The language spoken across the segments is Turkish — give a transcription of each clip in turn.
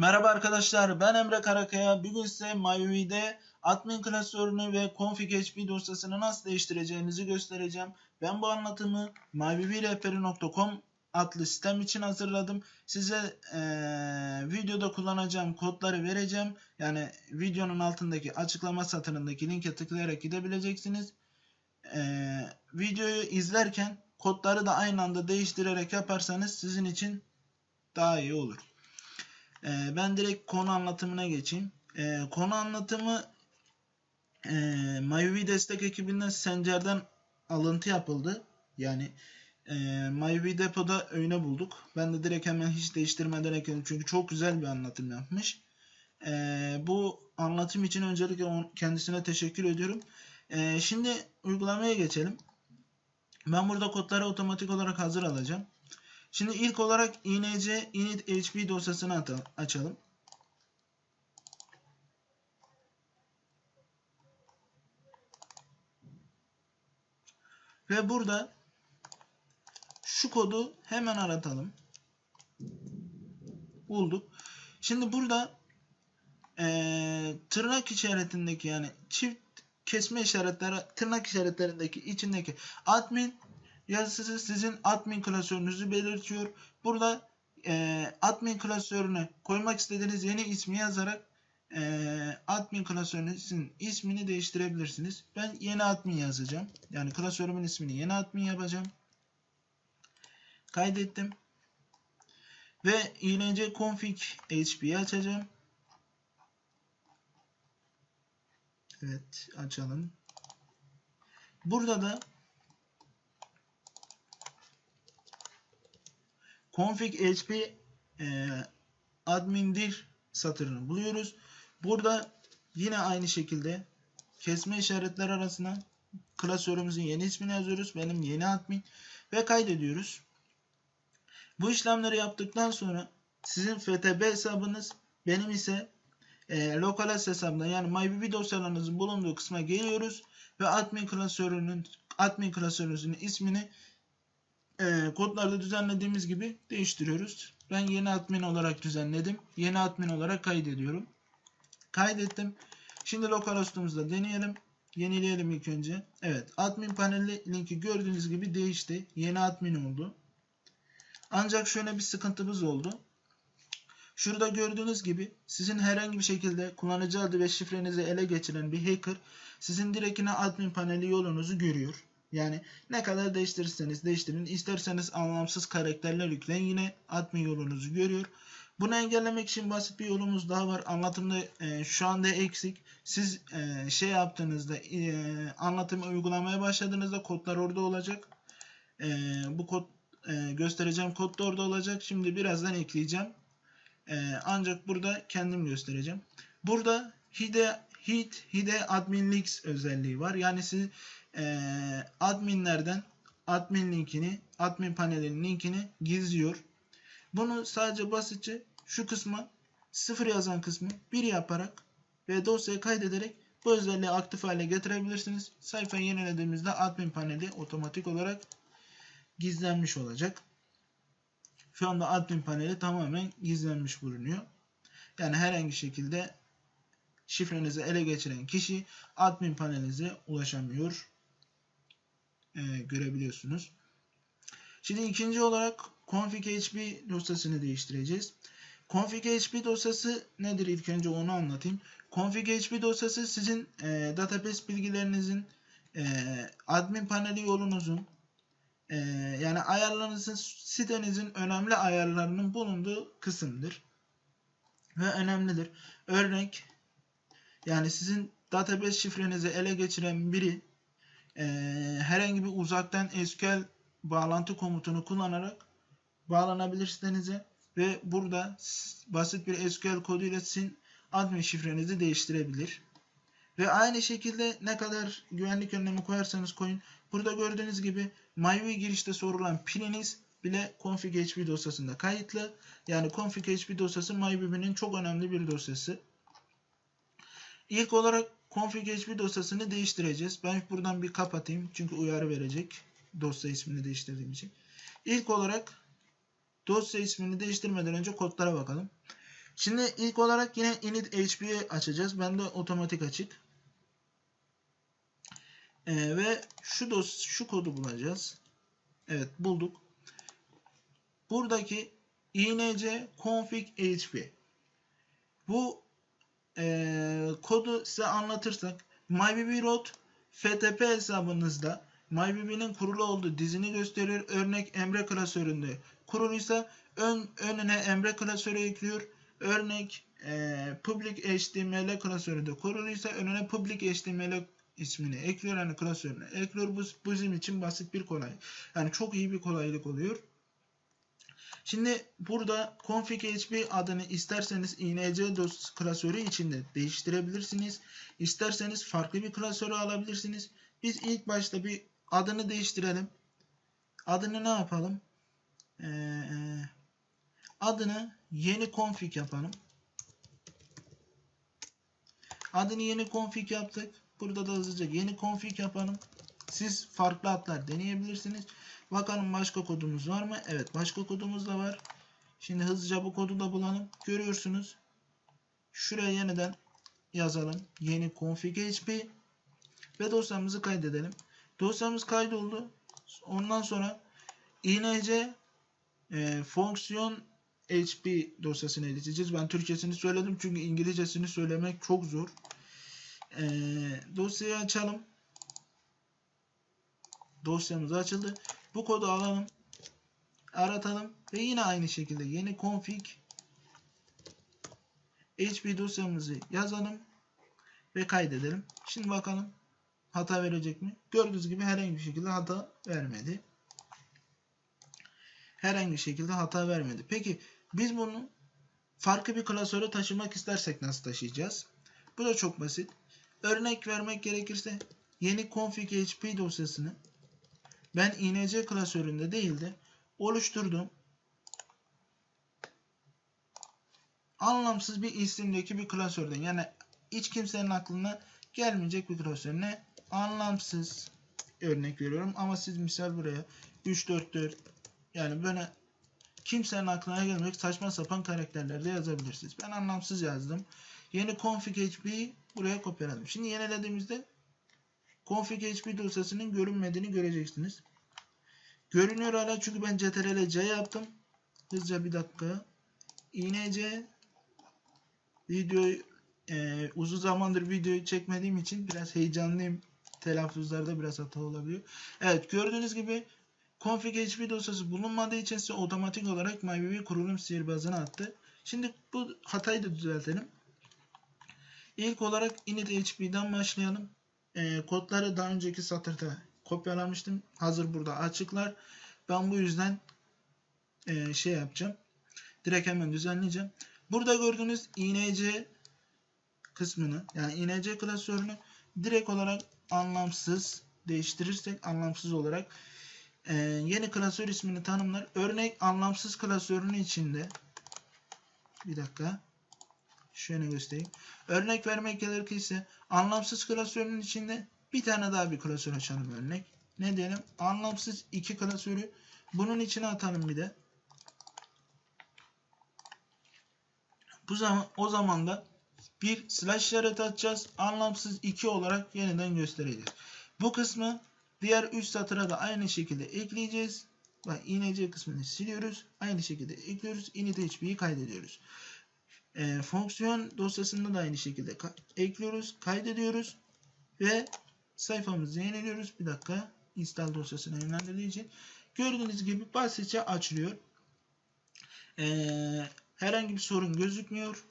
Merhaba arkadaşlar ben Emre Karakaya. Bugün size MyV'de admin klasörünü ve config HP dosyasını nasıl değiştireceğinizi göstereceğim. Ben bu anlatımı myvvrehberi.com adlı sistem için hazırladım. Size eee, videoda kullanacağım kodları vereceğim. Yani videonun altındaki açıklama satırındaki linke tıklayarak gidebileceksiniz. Eee, videoyu izlerken kodları da aynı anda değiştirerek yaparsanız sizin için daha iyi olur. Ee, ben direkt konu anlatımına geçeyim. Ee, konu anlatımı e, MyView destek ekibinden Sencer'den alıntı yapıldı. Yani e, MyView depoda öyle bulduk. Ben de direkt hemen hiç değiştirmeden ekledim. Çünkü çok güzel bir anlatım yapmış. Ee, bu anlatım için öncelikle on- kendisine teşekkür ediyorum. Ee, şimdi uygulamaya geçelim. Ben burada kodları otomatik olarak hazır alacağım. Şimdi ilk olarak inc init hp dosyasını açalım. Ve burada şu kodu hemen aratalım. Bulduk. Şimdi burada eee, tırnak işaretindeki yani çift kesme işaretleri tırnak işaretlerindeki içindeki admin yazısı sizin admin klasörünüzü belirtiyor. Burada eee, admin klasörüne koymak istediğiniz yeni ismi yazarak eee, admin klasörünüzün ismini değiştirebilirsiniz. Ben yeni admin yazacağım. Yani klasörümün ismini yeni admin yapacağım. Kaydettim. Ve inc config hp'yi açacağım. Evet açalım. Burada da config hp e, admin dir satırını buluyoruz. Burada yine aynı şekilde kesme işaretler arasına klasörümüzün yeni ismini yazıyoruz. Benim yeni admin ve kaydediyoruz. Bu işlemleri yaptıktan sonra sizin FTP hesabınız benim ise e, lokal hesabından yani MyBB dosyalarınızın bulunduğu kısma geliyoruz ve admin klasörünün admin klasörünüzün ismini e, kodlarda düzenlediğimiz gibi değiştiriyoruz. Ben yeni admin olarak düzenledim. Yeni admin olarak kaydediyorum. Kaydettim. Şimdi localhost'umuzda deneyelim. Yenileyelim ilk önce. Evet. Admin paneli linki gördüğünüz gibi değişti. Yeni admin oldu. Ancak şöyle bir sıkıntımız oldu. Şurada gördüğünüz gibi sizin herhangi bir şekilde kullanıcı adı ve şifrenizi ele geçiren bir hacker sizin direkt yine admin paneli yolunuzu görüyor. Yani ne kadar değiştirirseniz değiştirin. isterseniz anlamsız karakterler yükleyin. Yine admin yolunuzu görüyor. Bunu engellemek için basit bir yolumuz daha var. Anlatımda e, şu anda eksik. Siz e, şey yaptığınızda e, anlatımı uygulamaya başladığınızda kodlar orada olacak. E, bu kod e, göstereceğim kod da orada olacak. Şimdi birazdan ekleyeceğim. E, ancak burada kendim göstereceğim. Burada hide hid hide admin links özelliği var. Yani siz e, adminlerden admin linkini, admin panelinin linkini gizliyor. Bunu sadece basitçe şu kısma sıfır yazan kısmı bir yaparak ve dosyayı kaydederek bu özelliği aktif hale getirebilirsiniz. Sayfayı yenilediğimizde admin paneli otomatik olarak gizlenmiş olacak. Şu anda admin paneli tamamen gizlenmiş bulunuyor. Yani herhangi şekilde şifrenizi ele geçiren kişi admin panelinize ulaşamıyor. Ee, görebiliyorsunuz. Şimdi ikinci olarak config hp dosyasını değiştireceğiz. Config hp dosyası nedir ilk önce onu anlatayım. Config hp dosyası sizin e, database bilgilerinizin e, admin paneli yolunuzun e, yani ayarlarınızın sitenizin önemli ayarlarının bulunduğu kısımdır. Ve önemlidir. Örnek yani sizin database şifrenizi ele geçiren biri e, herhangi bir uzaktan SQL bağlantı komutunu kullanarak bağlanabilir sitenize ve burada basit bir SQL koduyla sizin admin şifrenizi değiştirebilir. Ve aynı şekilde ne kadar güvenlik önlemi koyarsanız koyun. Burada gördüğünüz gibi MyView girişte sorulan pininiz bile config hp dosyasında kayıtlı. Yani config hp dosyası MyView'nin çok önemli bir dosyası. İlk olarak config hp dosyasını değiştireceğiz. Ben buradan bir kapatayım çünkü uyarı verecek dosya ismini değiştirdiğim için. İlk olarak dosya ismini değiştirmeden önce kodlara bakalım. Şimdi ilk olarak yine init HP'yi açacağız. Bende otomatik açık. Ee, ve şu dos şu kodu bulacağız. Evet bulduk. Buradaki inc config hp. Bu eee, kodu size anlatırsak MyBBRoot FTP hesabınızda MyBB'nin kurulu olduğu dizini gösteriyor. Örnek Emre klasöründe kuruluysa ön, önüne Emre klasörü ekliyor. Örnek eee public HTML klasöründe kuruluysa önüne public HTML ismini ekliyor. Yani klasörüne ekliyor. Bu bizim için basit bir kolay. Yani çok iyi bir kolaylık oluyor. Şimdi burada config adını isterseniz inc dos klasörü içinde değiştirebilirsiniz. İsterseniz farklı bir klasörü alabilirsiniz. Biz ilk başta bir adını değiştirelim. Adını ne yapalım? Ee, adını yeni config yapalım. Adını yeni config yaptık. Burada da hızlıca yeni config yapalım. Siz farklı adlar deneyebilirsiniz. Bakalım başka kodumuz var mı? Evet başka kodumuz da var. Şimdi hızlıca bu kodu da bulalım. Görüyorsunuz. Şuraya yeniden yazalım. Yeni config hp ve dosyamızı kaydedelim. Dosyamız kaydoldu. Ondan sonra inc e, fonksiyon hp dosyasını edeceğiz. Ben Türkçesini söyledim çünkü İngilizcesini söylemek çok zor. E, dosyayı açalım. Dosyamız açıldı. Bu kodu alalım. Aratalım. Ve yine aynı şekilde yeni config HP dosyamızı yazalım. Ve kaydedelim. Şimdi bakalım hata verecek mi? Gördüğünüz gibi herhangi bir şekilde hata vermedi. Herhangi bir şekilde hata vermedi. Peki biz bunu farklı bir klasöre taşımak istersek nasıl taşıyacağız? Bu da çok basit. Örnek vermek gerekirse yeni config HP dosyasını ben inc klasöründe değil de oluşturduğum anlamsız bir isimdeki bir klasörden yani hiç kimsenin aklına gelmeyecek bir klasörüne anlamsız örnek veriyorum ama siz misal buraya 344 yani böyle kimsenin aklına gelmeyecek saçma sapan karakterlerde yazabilirsiniz. Ben anlamsız yazdım. Yeni config HP'yi buraya kopyaladım. Şimdi yenilediğimizde config HP dosyasının görünmediğini göreceksiniz. Görünüyor hala çünkü ben ctrl c yaptım. Hızlıca bir dakika. inc videoyu e, uzun zamandır videoyu çekmediğim için biraz heyecanlıyım. Telaffuzlarda biraz hata olabiliyor. Evet gördüğünüz gibi config HP dosyası bulunmadığı için size otomatik olarak MyBB kurulum sihirbazına attı. Şimdi bu hatayı da düzeltelim. İlk olarak init HP'den başlayalım. E, kodları daha önceki satırda kopyalamıştım. Hazır burada açıklar. Ben bu yüzden e, şey yapacağım. Direkt hemen düzenleyeceğim. Burada gördüğünüz inc kısmını yani inc klasörünü direkt olarak anlamsız değiştirirsek anlamsız olarak e, yeni klasör ismini tanımlar. Örnek anlamsız klasörünün içinde bir dakika şöyle göstereyim. Örnek vermek gerekirse anlamsız klasörünün içinde bir tane daha bir klasör açalım örnek. Ne diyelim? Anlamsız iki klasörü bunun içine atalım bir de. Bu zaman o zaman da bir slash işareti atacağız. Anlamsız 2 olarak yeniden göstereceğiz. Bu kısmı diğer üst satıra da aynı şekilde ekleyeceğiz. Bak inc kısmını siliyoruz. Aynı şekilde ekliyoruz. init hp'yi kaydediyoruz. E, fonksiyon dosyasında da aynı şekilde ka ekliyoruz. Kaydediyoruz. Ve sayfamızı yeniliyoruz. Bir dakika. install dosyasına yönlendirdiği için. Gördüğünüz gibi basitçe açılıyor. Ee, herhangi bir sorun gözükmüyor.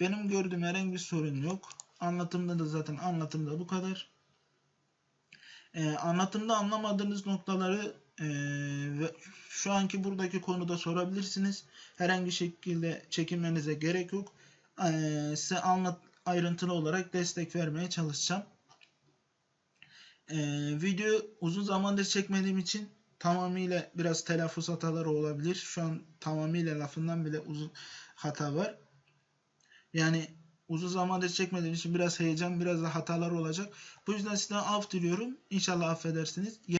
Benim gördüğüm herhangi bir sorun yok. Anlatımda da zaten anlatımda bu kadar. Ee, anlatımda anlamadığınız noktaları e, ve şu anki buradaki konuda sorabilirsiniz. Herhangi şekilde çekinmenize gerek yok. Ee, size anlat ayrıntılı olarak destek vermeye çalışacağım. Ee, video uzun zamandır çekmediğim için tamamıyla biraz telaffuz hataları olabilir. Şu an tamamıyla lafından bile uzun hata var. Yani uzun zamandır çekmediğim için biraz heyecan, biraz da hatalar olacak. Bu yüzden sizden af diliyorum. İnşallah affedersiniz.